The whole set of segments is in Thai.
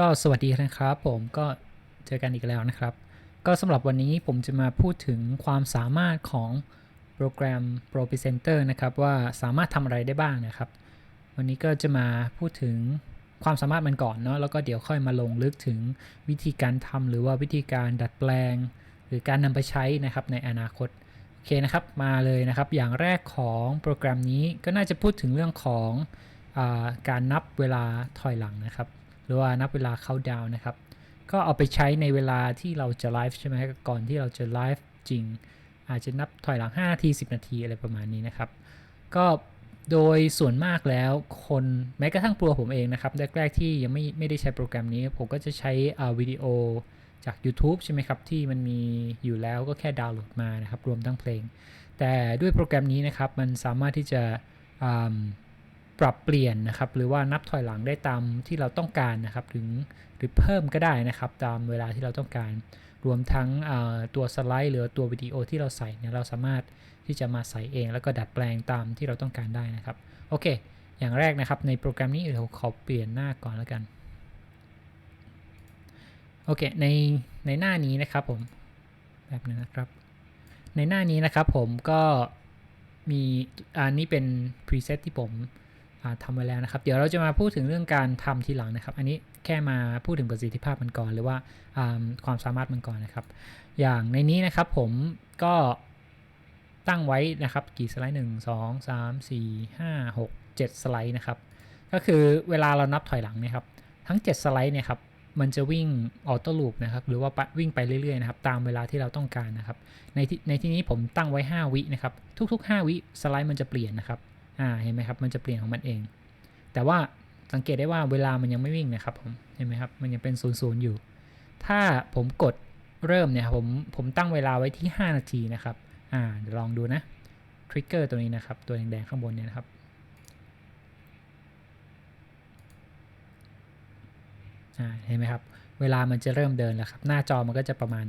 ก็สวัสดีนะครับผมก็เจอกันอีกแล้วนะครับ ก็สำหรับวันนี้ผมจะมาพูดถึงความสามารถของโปรแกรม Pro Presenter นะครับ ว่าสามารถทำอะไรได้บ้างนะครับ วันนี้ก็จะมาพูดถึงความสามารถมันก่อนเนาะแล้วก็เดี๋ยวค่อยมาลงลึกถึงวิธีการทำหรือว่าวิธีการดัดแปลง หรือการนำไปใช้นะครับในอนาคตโอเคนะครับมาเลยนะครับอย่างแรกของโปรแกรมนี้ก็น่าจะพูดถึงเรื่องของอการนับเวลาถอยหลังนะครับ หรือว่านับเวลาเข้าดาวนะครับ ก็เอาไปใช้ในเวลาที่เราจะไลฟ์ใช่ไหมครับก่อนที่เราจะไลฟ์จริง อาจจะนับถอยหลัง 5 นาที 10 นาทีอะไรประมาณนี้นะครับ ก็โดยส่วนมากแล้วคนแม้กระทั่งตัวผมเองนะครับ แรก ๆ ที่ยังไม่ไม่ได้ใช้โปรแกรมนี้ ผมก็จะใช้อ่าวิดีโอจาก YouTube ใช่ไหมครับ ที่มันมีอยู่แล้วก็แค่ดาวน์โหลดมานะครับ รวมทั้งเพลง แต่ด้วยโปรแกรมนี้นะครับ มันสามารถที่จะ ปรับเปลี่ยนนะครับ หรือว่านับถอยหลังได้ตามที่เราต้องการนะครับถึงหรือเพิ่มก็ได้นะครับ ตามเวลาที่เราต้องการ รวมทั้งตัวสไลด์หรือตัววิดีโอที่เราใส่เนี่ยเราสามารถที่จะมาใส่เอง แล้วก็ดัดแปลงตามที่เราต้องการได้นะครับโอเค อย่างแรกนะครับในโปรแกรมนี้เดี๋ยวขอเปลี่ยนหน้าก่อนแล้วกันโอเคในในหน้านี้นะครับผมแบบนึงนะครับ ในหน้านี้นะครับผมก็มีอันนี้เป็น preset ที่ผม อ่าทำไว้แล้วนะครับ เดี๋ยวเราจะมาพูดถึงเรื่องการทำทีหลังนะครับ อันนี้แค่มาพูดถึงประสิทธิภาพมันก่อน หรือว่าความสามารถมันก่อนนะครับ อย่างในนี้นะครับผมก็ตั้งไว้นะครับกี่สไลด์หนึ่งสองสามสี่ห้าหกเจ็ดสไลด์นะครับ ก็คือเวลาเรานับถอยหลังนะครับ ทั้ง 7 สไลด์เนี่ยครับมันจะวิ่งออโต้ลูปนะครับหรือว่าวิ่งไปเรื่อยๆนะครับตามเวลาที่เราต้องการนะครับ ในที่ในที่นี้ผมตั้งไว้ 5 วินะครับทุก ๆ 5 วิสไลด์มันจะเปลี่ยนนะครับ อ่าเห็นไหมครับมันจะเปลี่ยนของมันเอง แต่ว่าสังเกตได้ว่าเวลามันยังไม่วิ่งนะครับผมเห็นไหมครับมันยังเป็นศูนย์ศูนย์อยู่ ถ้าผมกดเริ่มเนี่ยผมผมตั้งเวลาไว้ที่ 5 นาทีนะครับอ่าเดี๋ยวลองดูนะทริกเกอร์ตัวนี้นะครับ ตัวแดงๆข้างบนเนี่ยนะครับอ่าเห็นไหมครับ เวลามันจะเริ่มเดินแล้วครับ หน้าจอมันก็จะประมาณ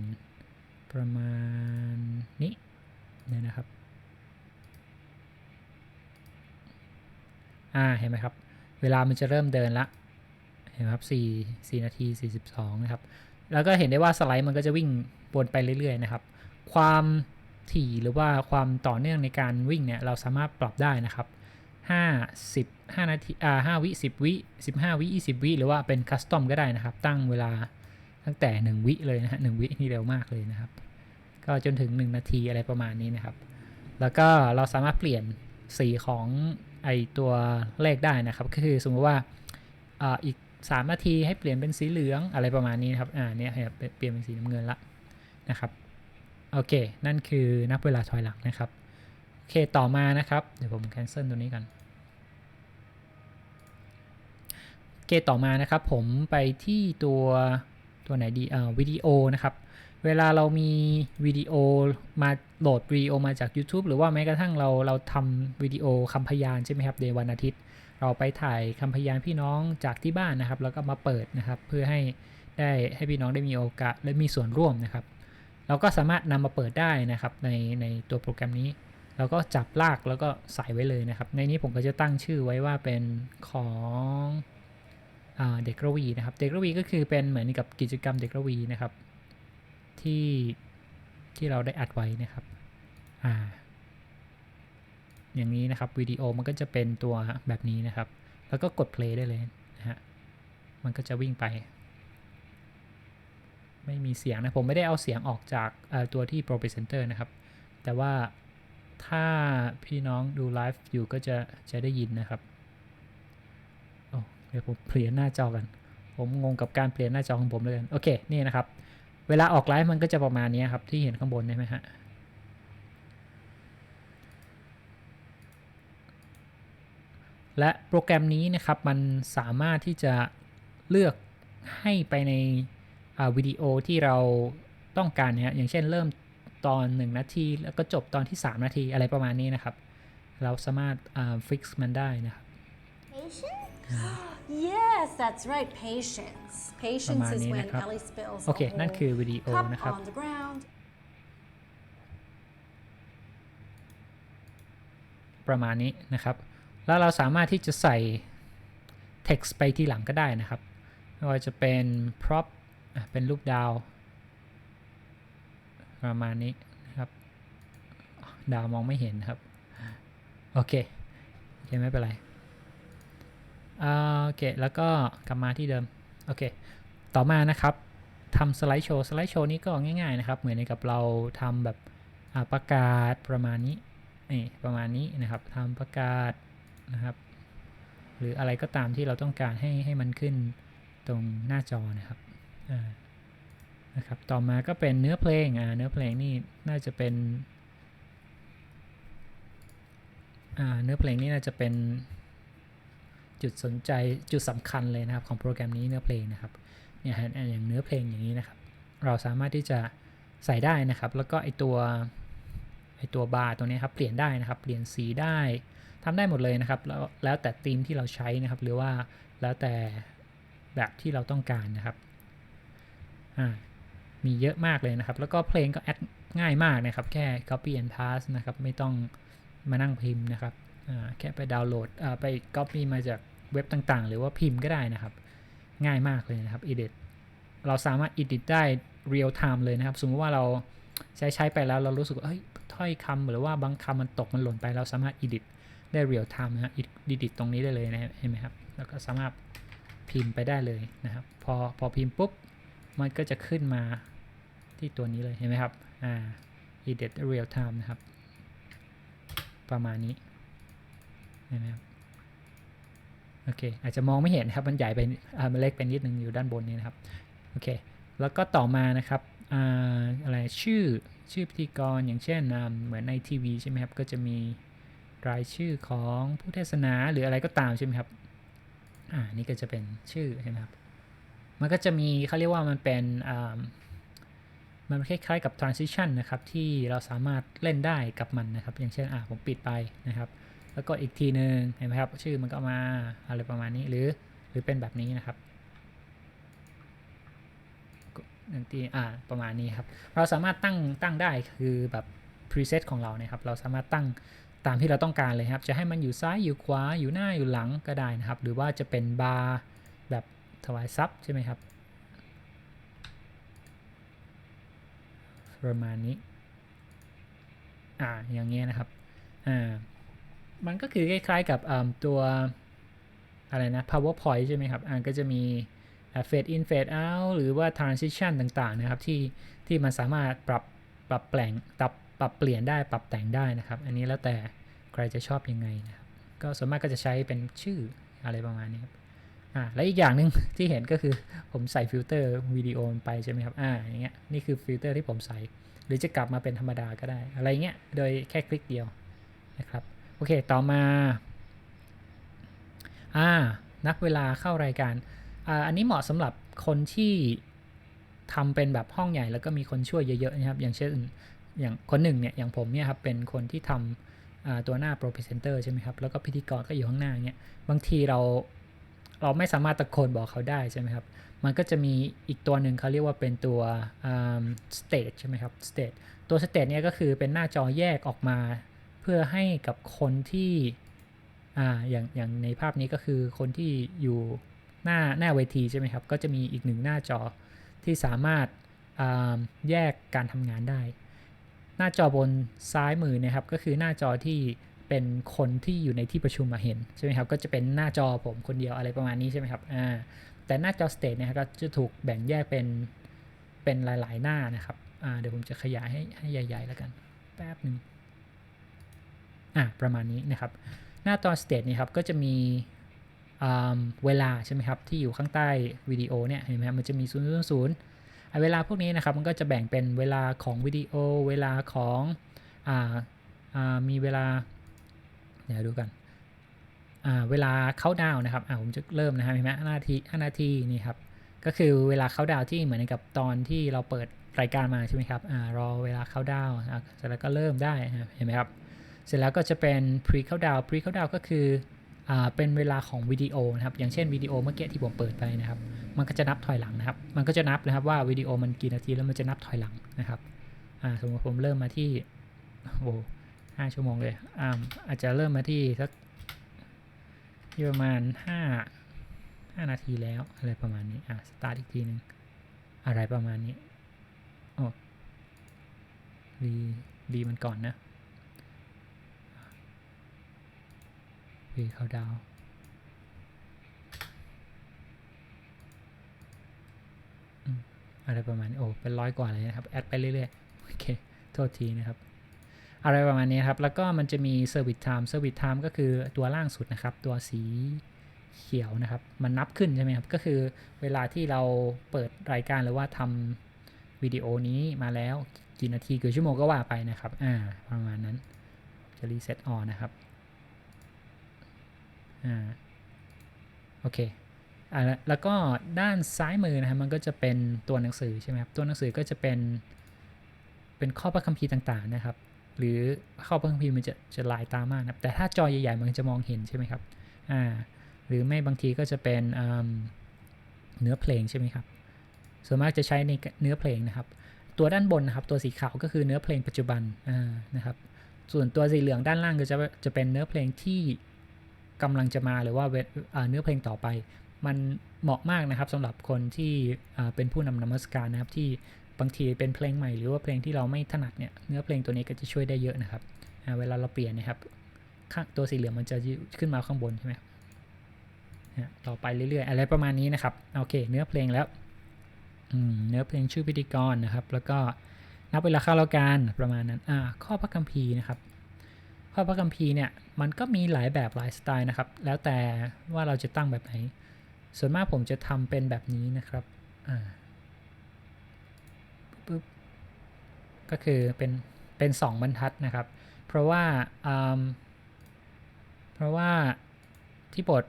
ประมาณนี้เนี่ยนะครับ อ่าเห็นไหมครับ เวลามันจะเริ่มเดินละ เห็นไหมครับ4 4นาที 42 นะครับ แล้วก็เห็นได้ว่าสไลด์มันก็จะวิ่งวนไปเรื่อยๆนะครับ ความถี่หรือว่าความต่อเนื่องในการวิ่งเนี่ยเราสามารถปรับได้นะครับ 5 10 5นาทีอ่า5วิ 10 วิ 15 วิ 20 วิ หรือว่าเป็นคัสตอมก็ได้นะครับ ตั้งเวลาตั้งแต่ 1 วิเลยนะฮะ1วินี่เร็วมากเลยนะครับ ก็จนถึง 1 นาทีอะไรประมาณนี้นะครับ แล้วก็เราสามารถเปลี่ยนสีของไอตัวเลขได้นะครับ ก็คือสมมติว่าอีก 3 นาทีให้เปลี่ยนเป็นสีเหลืองอะไรประมาณนี้นะครับอ่าเนี่ยเปลี่ยนเป็นสีน้ำเงินละนะครับโอเค นั่นคือนับเวลาถอยหลังนะครับโอเคต่อมานะครับ เดี๋ยวผม cancel ตัวนี้ก่อนโอเคต่อมานะครับผมไปที่ตัวตัวไหนดีเอ่อวิดีโอนะครับ เวลาเรามีวิดีโอมาโหลดวิดีโอมาจาก YouTube หรือว่าแม้กระทั่งเราเราทำวิดีโอคำพยานใช่ไหมครับในวันอาทิตย์ เราไปถ่ายคำพยานพี่น้องจากที่บ้านนะครับ แล้วก็มาเปิดนะครับ เพื่อให้ได้ให้พี่น้องได้มีโอกาสและมีส่วนร่วมนะครับ เราก็สามารถนำมาเปิดได้นะครับในในตัวโปรแกรมนี้เราก็จับลากแล้วก็ใส่ไว้เลยนะครับ ในนี้ผมก็จะตั้งชื่อไว้ว่าเป็นของเด็กระวีนะครับ เด็กระวีก็คือเป็นเหมือนกับกิจกรรมเด็กระวีนะครับ ที่ที่เราได้อัดไว้นะครับ อ่า อย่างนี้นะครับวิดีโอมันก็จะเป็นตัวแบบนี้นะครับ แล้วก็กด play ได้เลยนะฮะ มันก็จะวิ่งไป ไม่มีเสียงนะ ผมไม่ได้เอาเสียงออกจากตัวที่ Pro Presenter นะครับ แต่ว่าถ้าพี่น้องดูไลฟ์อยู่ก็จะจะได้ยินนะครับโอ้เดี๋ยวผมเปลี่ยนหน้าจอกัน ผมงงกับการเปลี่ยนหน้าจอของผมเลยกัน โอเค นี่นะครับ เวลาออกไลฟ์มันก็จะประมาณนี้ครับ ที่เห็นข้างบนใช่ไหมฮะและโปรแกรมนี้นะครับมันสามารถที่จะเลือกให้ไปในวิดีโอที่เราต้องการนี่ยอย่างเช่นเริ่มตอน 1 นาที แล้วก็จบตอนที่ 3 นาทีอะไรประมาณนี้นะครับ เราสามารถฟิกซ์มันได้นะครับ Patience? Yes, that's right. Patience. Patience is Pamani when นะครับ Ellie spills โอเค a นั่น whole คือวิดีโอ cup นะครับ on the ground. ประมาณนี้นะครับ แล้วเราสามารถที่จะใส่ text ไปที่หลังก็ได้นะครับ ไม่ว่าจะเป็น prop อะเป็นรูปดาว ประมาณนี้นะครับ ดาวมองไม่เห็นครับ โอเคโอเคไม่เป็นไรอ่า โอเค แล้วก็กลับมาที่เดิม โอเค ต่อมานะครับทำสไลด์โชว์ สไลด์โชว์นี้ก็ง่ายๆนะครับ เหมือนกับเราทำแบบอ่าประกาศประมาณนี้ นี่ประมาณนี้นะครับทำประกาศนะครับ หรืออะไรก็ตามที่เราต้องการให้ให้มันขึ้นตรงหน้าจอนะครับนะครับ ต่อมาก็เป็นเนื้อเพลง อ่า เนื้อเพลงนี่น่าจะเป็น อ่า เนื้อเพลงนี่น่าจะเป็น จุดสนใจจุดสำคัญเลยนะครับของโปรแกรมนี้เนื้อเพลงนะครับเนี่ยฮะอย่างเนื้อเพลงอย่างนี้นะครับ เราสามารถที่จะใส่ได้นะครับ แล้วก็ไอตัวไอตัวบาร์ตัวนี้ครับเปลี่ยนได้นะครับ เปลี่ยนสีได้ทำได้หมดเลยนะครับ แล้วแล้วแต่ธีมที่เราใช้นะครับ หรือว่าแล้วแต่แบบที่เราต้องการนะครับอ่ามีเยอะมากเลยนะครับ แล้วก็เพลงก็แอดง่ายมากนะครับ แค่ copy and paste นะครับ ไม่ต้องมานั่งพิมพ์นะครับ แค่ไปดาวน์โหลดอ่าไป copy มาจากเว็บต่างๆ หรือว่าพิมพ์ก็ได้นะครับ ง่ายมากเลยนะครับ edit เราสามารถ edit ได้ real time เลยนะครับ สมมติว่าเราใช้ใช้ไปแล้วเรารู้สึกว่าเฮ้ยถ้อยคำหรือว่าบางคำมันตกมันหล่นไป เราสามารถ edit ได้ real time นะฮะ edit ตรงนี้ได้เลยนะเห็นไหมครับ แล้วก็สามารถพิมพ์ไปได้เลยนะครับ พอพอพิมพ์ปุ๊บ มันก็จะขึ้นมาที่ตัวนี้เลยเห็นไหมครับ อ่า edit real time นะครับ ประมาณนี้ นไหมครับโอเคอาจจะมองไม่เห็นนะครับมันใหญ่ไปอ่ามันเล็กไปนิดนึงอยู่ด้านบนนี้นะครับโอเคแล้วก็ต่อมานะครับอ่าอะไรชื่อชื่อพิธีกรอย่างเช่นเหมือนในทีวีใช่ไหมครับก็จะมีรายชื่อของผู้เทศนาหรืออะไรก็ตามใช่ไหมครับอ่านี่ก็จะเป็นชื่อใช่ไหมครับมันก็จะมีเขาเรียกว่ามันเป็นอ่ามันคล้ายๆกับ transition นะครับที่เราสามารถเล่นได้กับมันนะครับ อย่างเช่นอ่าผมปิดไปนะครับ แล้วก็อีกทีหนึ่งเห็นไหมครับ ชื่อมันก็มาอะไรประมาณนี้หรือหรือเป็นแบบนี้นะครับหนึ่งทีอ่าประมาณนี้ครับ เราสามารถตั้งตั้งได้คือแบบ preset ของเราเนี่ยครับ เราสามารถตั้งตามที่เราต้องการเลยครับ จะให้มันอยู่ซ้ายอยู่ขวาอยู่หน้าอยู่หลังก็ได้นะครับ หรือว่าจะเป็นบาร์แบบถวายซับใช่ไหมครับประมาณนี้ อ่า อย่างเงี้ยนะครับ อ่า มันก็คือคล้ายๆกับตัวอะไรนะ powerpoint ใช่ไหมครับอ่าก็จะมีเฟดอินเฟดเอาหรือว่า transition ต่างๆนะครับที่ที่มันสามารถปรับปรับแปลงปรับปรับเปลี่ยนได้ปรับแต่งได้นะครับ อันนี้แล้วแต่ใครจะชอบยังไงนะครับก็ส่วนมากก็จะใช้เป็นชื่ออะไรประมาณนี้ครับอ่าและอีกอย่างหนึ่งที่เห็นก็คือผมใส่ฟิลเตอร์วิดีโอไปใช่ไหมครับอ่าอย่างเงี้ยนี่คือฟิลเตอร์ที่ผมใส่ หรือจะกลับมาเป็นธรรมดาก็ได้ อะไรเงี้ยโดยแค่คลิกเดียวนะครับ โอเค ต่อมาอ่านับเวลาเข้ารายการอ่าอันนี้เหมาะสำหรับคนที่ทำเป็นแบบห้องใหญ่แล้วก็มีคนช่วยเยอะๆนะครับ อย่างเช่นอย่างคนหนึ่งเนี่ยอย่างผมเนี่ยครับเป็นคนที่ทำตัวหน้า Pro Presenter ใช่ไหมครับแล้วก็พิธีกรก็อยู่ข้างหน้าเนี่ยบางทีเราเราไม่สามารถตะโกนบอกเขาได้ใช่ไหมครับ มันก็จะมีอีกตัวหนึ่งเขาเรียกว่าเป็นตัวอ่า stage ใช่ไหมครับ stage ตัว stage เนี่ยก็คือเป็นหน้าจอแยกออกมา พื่อให้กับคนที่อ่าอย่างอย่างในภาพนี้ก็คือคนที่อยู่หน้าหน้าเวทีใช่ไหมครับ ก็จะมีอีกหนึ่งหน้าจอที่สามารถอ่าแยกการทำงานได้ หน้าจอบนซ้ายมือนะครับ ก็คือหน้าจอที่เป็นคนที่อยู่ในที่ประชุมมาเห็นใช่ไหมครับก็จะเป็นหน้าจอผมคนเดียวอะไรประมาณนี้ใช่ไหมครับอ่าแต่หน้าจอสเตจเนี่ยครับก็จะถูกแบ่งแยกเป็นเป็นหลาย ๆ หน้านะครับอ่าเดี๋ยวผมจะขยายให้ให้ใหญ่ ๆ แล้วกันแป๊บหนึ่ง อ่าประมาณนี้นะครับ หน้าจอนสเตจเนี่ยครับก็จะมีเวลาใช่ไหมครับที่อยู่ข้างใต้วิดีโอเนี่ยเห็นไหมมันจะมี0 0 0ไอ้เวลาพวกนี้นะครับมันก็จะแบ่งเป็นเวลาของวิดีโอ เวลาของออมีเวลาเดี๋ยวดูกันเวลาเข้าดาวนะครับผมจะเริ่มนะครับเห็นไหมห้านาทีห้านาทีนี่ครับก็คือเวลาเข้าดาวที่เหมือนกับตอนที่เราเปิดรายการมาใช่ไหมครับอรอเวลาเข้าดาวเสร็จแล้วก็เริ่มได้เห็นไหมครับ เสร็จแล้วก็จะเป็น pre เข้าดาว pre เข้าดาวก็คือเป็นเวลาของวิดีโอนะครับ อย่างเช่นวิดีโอเมื่อกี้ที่ผมเปิดไปนะครับ มันก็จะนับถอยหลังนะครับ มันก็จะนับนะครับว่าวิดีโอมันกี่นาทีแล้วมันจะนับถอยหลังนะครับสมมติผมเริ่มมาที่โอ้ห้าชั่วโมงเลยอาอาจจะเริ่มมาที่สักที่ประมาณห้า5นาทีแล้วอะไรประมาณนี้ อะสตาร์ทอีกทีหนึ่งอะไรประมาณนี้โอ้รีรีมันก่อนนะ เขาดาวอะไรประมาณโอ้เป็นร้อยกว่าเลยนะครับ แอดไปเรื่อยๆ โอเค โทษทีนะครับ อะไรประมาณนี้ครับ แล้วก็มันจะมี Service Time Service Time ก็คือตัวล่างสุดนะครับ ตัวสีเขียวนะครับ มันนับขึ้นใช่ไหมครับ ก็คือเวลาที่เราเปิดรายการหรือว่าทำวิดีโอนี้มาแล้วกี่นาทีกี่ชั่วโมงก็ว่าไปนะครับ อ่า ประมาณนั้น จะรีเซ็ตออนนะครับ อ่าโอเคอ่าแล้วก็ด้านซ้ายมือนะครับมันก็จะเป็นตัวหนังสือใช่ไหมครับตัวหนังสือก็จะเป็นเป็นข้อพระคัมภีร์ต่างๆนะครับ หรือข้อพระคัมภีร์มันจะจะลายตามากนะครับแต่ถ้าจอใหญ่ๆมันจะมองเห็นใช่ไหมครับอ่าหรือไม่บางทีก็จะเป็นเนื้อเพลงใช่ไหมครับส่วนมากจะใช้ในเนื้อเพลงนะครับ ตัวด้านบนนะครับ ตัวสีขาวก็คือเนื้อเพลงปัจจุบันนะครับ ส่วนตัวสีเหลืองด้านล่างก็จะจะเป็นเนื้อเพลงที่ กำลังจะมาหรือว่าเนื้อเพลงต่อไป มันเหมาะมากนะครับสำหรับคนที่เป็นผู้นำนมัสการนะครับ ที่บางทีเป็นเพลงใหม่หรือว่าเพลงที่เราไม่ถนัดเนี่ยเนื้อเพลงตัวนี้ก็จะช่วยได้เยอะนะครับเวลาเราเปลี่ยนนะครับข้างตัวสีเหลืองมันจะขึ้นมาข้างบนใช่ไหมต่อไปเรื่อยๆ อะไรประมาณนี้นะครับโอเค เนื้อเพลงแล้วเนื้อเพลงชื่อพิธีกรนะครับ แล้วก็นับเวลาเข้าแล้วกันประมาณนั้นข้อพระคัมภีร์นะครับ ข้อพระคัมภีร์เนี่ยมันก็มีหลายแบบหลายสไตล์นะครับ แล้วแต่ว่าเราจะตั้งแบบไหน ส่วนมากผมจะทำเป็นแบบนี้นะครับอ่าปึ๊บก็คือเป็นเป็นสองบรรทัดนะครับ เพราะว่าอืมเพราะว่าที่บท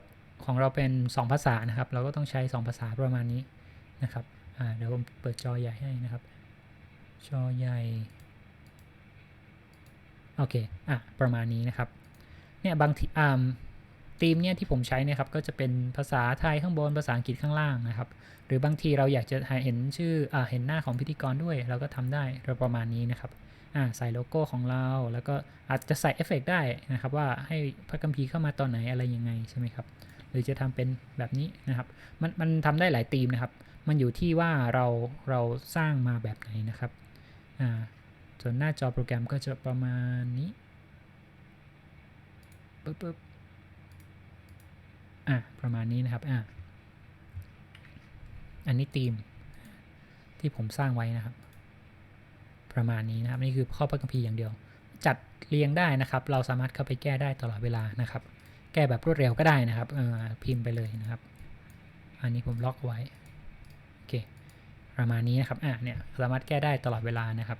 ของเราเป็น 2 ภาษานะครับ เราก็ต้องใช้ 2 ภาษาประมาณนี้นะครับเดี๋ยวผมเปิดจอใหญ่ให้นะครับ จอใหญ่ โอเค อะ ประมาณนี้นะครับ เนี่ยบางทีอ่าธีมเนี่ยที่ผมใช้เนี่ยครับก็จะเป็นภาษาไทยข้างบนภาษาอังกฤษข้างล่างนะครับ หรือบางทีเราอยากจะเห็นชื่ออาเห็นหน้าของพิธีกรด้วย เราก็ทำได้เราประมาณนี้นะครับอ่าใส่โลโก้ของเรา แล้วก็อาจจะใส่เอฟเฟกต์ได้นะครับ ว่าให้พระคัมภีเข้ามาตอนไหนอะไรยังไงใช่ไหมครับ หรือจะทำเป็นแบบนี้นะครับ มันมันทำได้หลายธีมนะครับ มันอยู่ที่ว่าเราเราสร้างมาแบบไหนนะครับอ่า ส่วนหน้าจอโปรแกรมก็จะประมาณนี้ปึ๊บปึ๊บอะ ประมาณนี้นะครับ อะ อันนี้ธีม ที่ผมสร้างไว้นะครับ ประมาณนี้นะครับ นี่คือข้อพระคัมภีร์อย่างเดียว จัดเรียงได้นะครับ เราสามารถเข้าไปแก้ได้ตลอดเวลานะครับ แก้แบบรวดเร็วก็ได้นะครับเออพิมพ์ไปเลยนะครับ อันนี้ผมล็อกไว้ โอเค ประมาณนี้นะครับ อะ เนี่ย สามารถแก้ได้ตลอดเวลานะครับ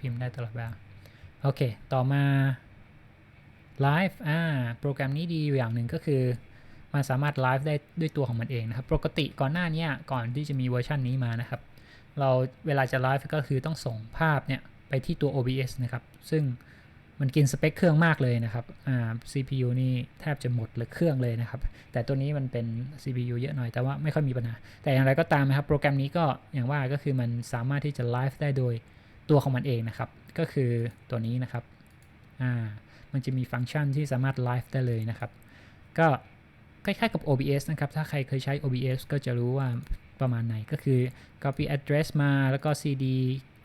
พิมพ์ได้ตลอดเวลาโอเค ต่อมาไลฟ์อ่าโปรแกรมนี้ดีอยู่อย่างหนึ่งก็คือ มันสามารถไลฟ์ได้ด้วยตัวของมันเองนะครับ ปกติก่อนหน้านี้ก่อนที่จะมีเวอร์ชันนี้มานะครับ เราเวลาจะไลฟ์ก็คือต้องส่งภาพเนี่ยไปที่ตัว OBS นะครับ ซึ่งมันกินสเปคเครื่องมากเลยนะครับ อ่า CPU นี่แทบจะหมดเลยเครื่องเลยนะครับ แต่ตัวนี้มันเป็น CPU เยอะหน่อย แต่ว่าไม่ค่อยมีปัญหา แต่อย่างไรก็ตามนะครับ โปรแกรมนี้ก็อย่างว่าก็คือมันสามารถที่จะไลฟ์ได้โดย ตัวของมันเองนะครับ ก็คือตัวนี้นะครับอ่ามันจะมีฟังก์ชันที่สามารถไลฟ์ได้เลยนะครับ ก็คล้ายๆกับ OBS นะครับ ถ้าใครเคยใช้ OBS ก็จะรู้ว่าประมาณไหนก็คือ copy address มาแล้วก็ cd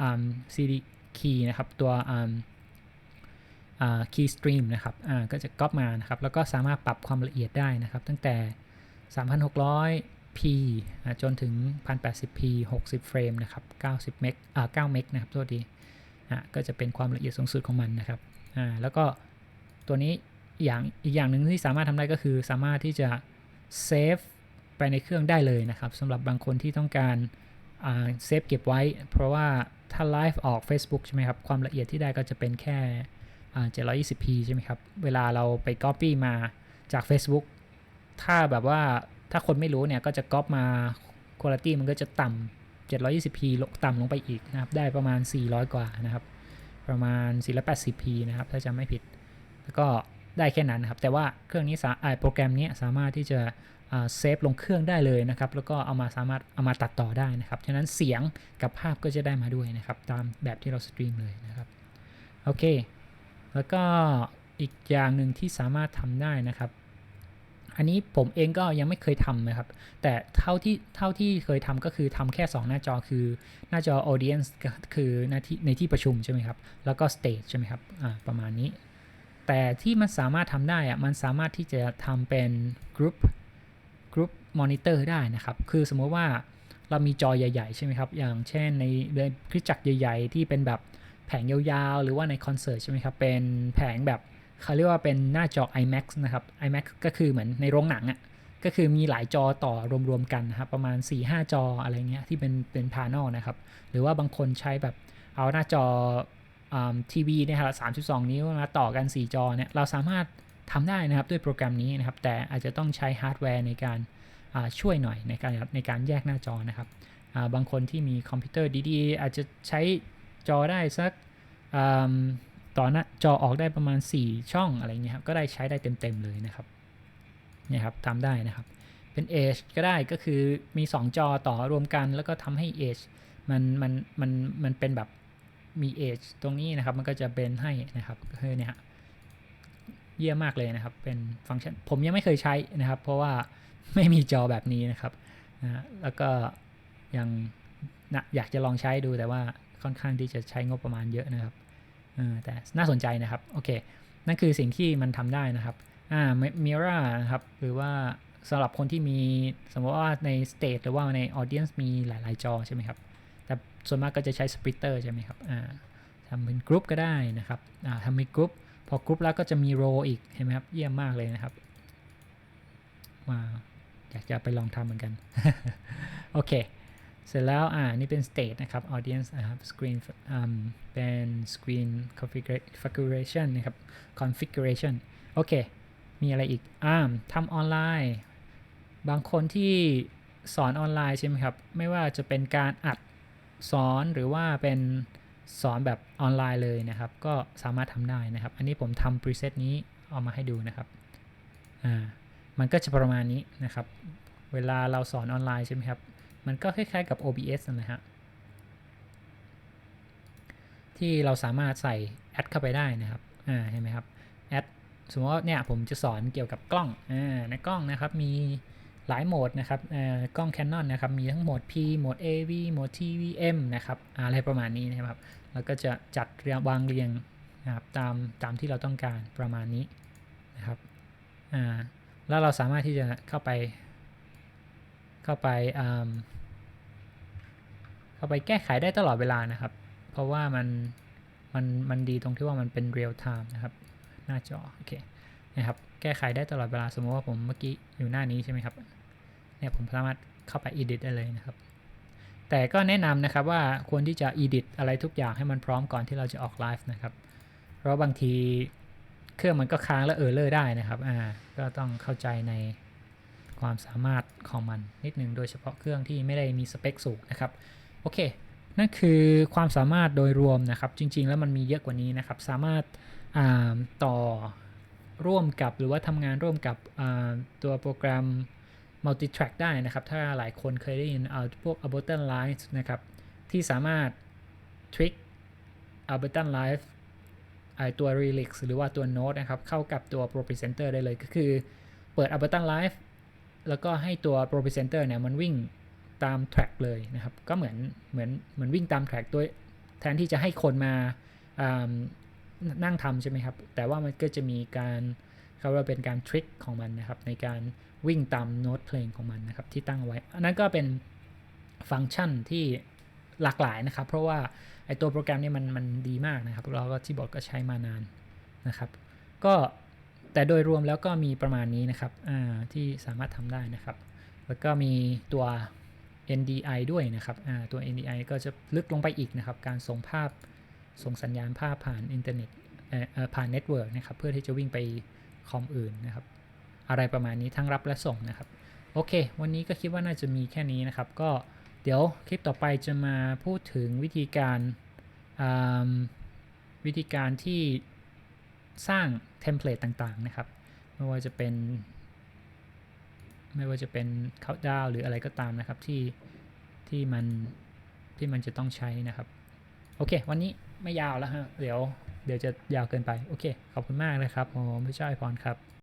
um, cd key นะครับ ตัว um, uh, key stream นะครับอ่าก็จะก๊อปมานะครับ แล้วก็สามารถปรับความละเอียดได้นะครับ ตั้งแต่ 3600 P จนถึง 1080p 60 เฟรมนะครับ90เมกอ่า9เมกนะครับตัวดีก็จะเป็นความละเอียดสูงสุดของมันนะครับอ่าแล้วก็ตัวนี้อย่างอีกอย่างหนึ่งที่สามารถทำได้ก็คือสามารถที่จะเซฟไปในเครื่องได้เลยนะครับสำหรับบางคนที่ต้องการเซฟเก็บไว้ เพราะว่าถ้าไลฟ์ออก Facebook ใช่ไหมครับ ความละเอียดที่ได้ก็จะเป็นแค่ 720p ใช่ไหมครับ เวลาเราไป Copy มาจาก Facebook ถ้าแบบว่า ถ้าคนไม่รู้เนี่ยก็จะ Copy มา Quality มันก็จะต่ำ 720p ลงต่ำลงไปอีกนะครับ ได้ประมาณ 400 กว่านะครับ ประมาณ 480p นะครับ ถ้าจำไม่ผิด แล้วก็ได้แค่นั้นนะครับ แต่ว่าเครื่องนี้สาอ่าโปรแกรมนี้สามารถที่จะเซฟลงเครื่องได้เลยนะครับ แล้วก็เอามาสามารถเอามาตัดต่อได้นะครับ ฉะนั้นเสียงกับภาพก็จะได้มาด้วยนะครับ ตามแบบที่เราสตรีมเลยนะครับ โอเค แล้วก็อีกอย่างหนึ่งที่สามารถทำได้นะครับ อันนี้ผมเองก็ยังไม่เคยทำนะครับ แต่เท่าที่เท่าที่เคยทำก็คือทำแค่ 2 หน้าจอคือหน้าจอ audience คือหน้าที่ในที่ประชุมใช่ไหมครับ แล้วก็ stage ใช่ไหมครับอ่าประมาณนี้ แต่ที่มันสามารถทำได้อะมันสามารถที่จะทำเป็น group group monitor ได้นะครับ คือสมมติว่าเรามีจอใหญ่ ๆ ใช่ไหมครับ อย่างเช่นในคริสจักรใหญ่ ๆ ที่เป็นแบบแผงยาวๆ หรือว่าในคอนเสิร์ตใช่ไหมครับ เป็นแผงแบบ เขาเรียกว่าเป็นหน้าจอ IMAX นะครับ IMAX ก็คือเหมือนในโรงหนังอะ่ะก็คือมีหลายจอต่อรวมๆกันนะครับประมาณ 4-5 จออะไรเงี้ยที่เป็นเป็นพานอลนะครับ หรือว่าบางคนใช้แบบเอาหน้าจอทีวีเนี่ยครับ32 นิ้วมาต่อกัน 4 จอเนี่ยเราสามารถทำได้นะครับด้วยโปรแกรมนี้นะครับ แต่อาจจะต้องใช้ฮาร์ดแวร์ในการช่วยหน่อยในการในการแยกหน้าจอนะครับบางคนที่มีคอมพิวเตอร์ดีๆ อาจจะใช้จอได้สัก ต่อหน้าจอออกได้ประมาณ 4 ช่องอะไรเงี้ยครับ ก็ได้ใช้ได้เต็มๆเลยนะครับ เนี่ยครับทำได้นะครับ เป็น Edge ก็ได้ก็คือมี 2 จอต่อรวมกันแล้วก็ทำให้ Edge มันมันมันมันเป็นแบบมี Edge ตรงนี้นะครับ มันก็จะเป็นให้นะครับก็คือเนี่ยฮะเยี่ยมมากเลยนะครับ เป็นฟังก์ชัน ผมยังไม่เคยใช้นะครับ เพราะว่าไม่มีจอแบบนี้นะครับนะแล้วก็ยังนะอยากจะลองใช้ดูแต่ว่าค่อนข้างที่จะใช้งบประมาณเยอะนะครับ แต่น่าสนใจนะครับ โอเค นั่นคือสิ่งที่มันทำได้นะครับอ่า Mira นะครับ หรือว่าสำหรับคนที่มีสมมติว่าใน stage หรือว่าใน audience มีหลาย ๆ จอใช่ไหมครับ แต่ส่วนมากก็จะใช้ splitter ใช่ไหมครับอ่าทำเป็นกรุ๊ปก็ได้นะครับอ่าทำเป็นกรุ๊ปพอกรุ๊ปแล้วก็จะมีโรอีกเห็นไหมครับ เยี่ยมมากเลยนะครับว้าวอยากจะไปลองทำเหมือนกัน โอเค เสร็จแล้วอ่านี่เป็น state นะครับ audience นะครับ screen อืมเป็น screen configuration นะครับ configuration โอเค มีอะไรอีกอ่าทำออนไลน์ บางคนที่สอนออนไลน์ใช่ไหมครับ ไม่ว่าจะเป็นการอัดสอนหรือว่าเป็นสอนแบบออนไลน์เลยนะครับ ก็สามารถทำได้นะครับ อันนี้ผมทำ preset นี้เอามาให้ดูนะครับ อ่า มันก็จะประมาณนี้นะครับ เวลาเราสอนออนไลน์ใช่ไหมครับ มันก็คล้ายๆกับ OBS นะฮะที่เราสามารถใส่แอดเข้าไปได้นะครับอ่าเห็นไหมครับแอดสมมติว่าเนี่ยผมจะสอนเกี่ยวกับกล้องอ่าในกล้องนะครับมีหลายโหมดนะครับอ่ากล้อง Canon นะครับมีทั้งโหมด P โหมด AV โหมด TVM นะครับอะไรประมาณนี้นะครับแล้วก็จะจัดเรียงวางเรียงนะครับตามตามที่เราต้องการประมาณนี้นะครับอ่าแล้วเราสามารถที่จะเข้าไป เข้าไปเข้าไปแก้ไขได้ตลอดเวลานะครับ เพราะว่ามันมันมันดีตรงที่ว่ามันเป็นเรียลไทม์นะครับ หน้าจอโอเคนะครับแก้ไขได้ตลอดเวลาสมมติว่าผมเมื่อกี้อยู่หน้านี้ใช่ไหมครับเนี่ยผมสามารถเข้าไป edit ได้เลยนะครับ แต่ก็แนะนำนะครับว่าควรที่จะ edit อะไรทุกอย่างให้มันพร้อมก่อนที่เราจะออกไลฟ์นะครับ เพราะบางทีเครื่องมันก็ค้างและเออร์เลอร์ได้นะครับอ่าก็ต้องเข้าใจใน ความสามารถของมันนิดนึงโดยเฉพาะเครื่องที่ไม่ได้มีสเปคสูงนะครับโอเคนั่นคือความสามารถโดยรวมนะครับ จริง ๆ แล้วมันมีเยอะกว่านี้นะครับ สามารถาต่อร่วมกับหรือว่าทำงานร่วมกับตัวโปรแกรม multi-track ได้นะครับ ถ้าหลายคนเคยได้ยินเอาพวก Ableton Live นะครับ ที่สามารถ trick Ableton Live ไอตัว Relix หรือว่าตัว Note นะครับ เข้ากับตัว Pro Presenter ได้เลยก็คือเปิด Ableton Live แล้วก็ให้ตัว Pro Presenter เนี่ยมันวิ่งตาม track เลยนะครับ ก็เหมือนเหมือนเหมือนวิ่งตาม track ด้วยแทนที่จะให้คนมาอ่านั่งทำใช่ไหมครับ แต่ว่ามันก็จะมีการเขาเรียกว่าเป็นการทริคของมันนะครับ ในการวิ่งตามโน้ตเพลงของมันนะครับ ที่ตั้งไว้ อันนั้นก็เป็นฟังก์ชันที่หลากหลายนะครับ เพราะว่าไอตัวโปรแกรมนี้มันมันดีมากนะครับ เราก็ที่บอกก็ใช้มานานนะครับ ก็ แต่โดยรวมแล้วก็มีประมาณนี้นะครับที่สามารถทำได้นะครับ แล้วก็มีตัว NDI ด้วยนะครับตัว NDI ก็จะลึกลงไปอีกนะครับ การส่งภาพส่งสัญญาณภาพผ่านอินเทอร์เน็ตผ่านเน็ตเวิร์กนะครับ เพื่อที่จะวิ่งไปคอมอื่นนะครับ อะไรประมาณนี้ทั้งรับและส่งนะครับ โอเค วันนี้ก็คิดว่าน่าจะมีแค่นี้นะครับ ก็เดี๋ยวคลิปต่อไปจะมาพูดถึงวิธีการวิธีการที่สร้าง เทมเพลตต่างๆนะครับ ไม่ว่าจะเป็น ไม่ว่าจะเป็น countdown หรืออะไรก็ตามนะครับที่ที่มันที่มันจะต้องใช้นะครับ โอเค วันนี้ไม่ยาวแล้วฮะ เดี๋ยวเดี๋ยวจะยาวเกินไป โอเค ขอบคุณมากเลยครับผมพี่จ้อยพรครับ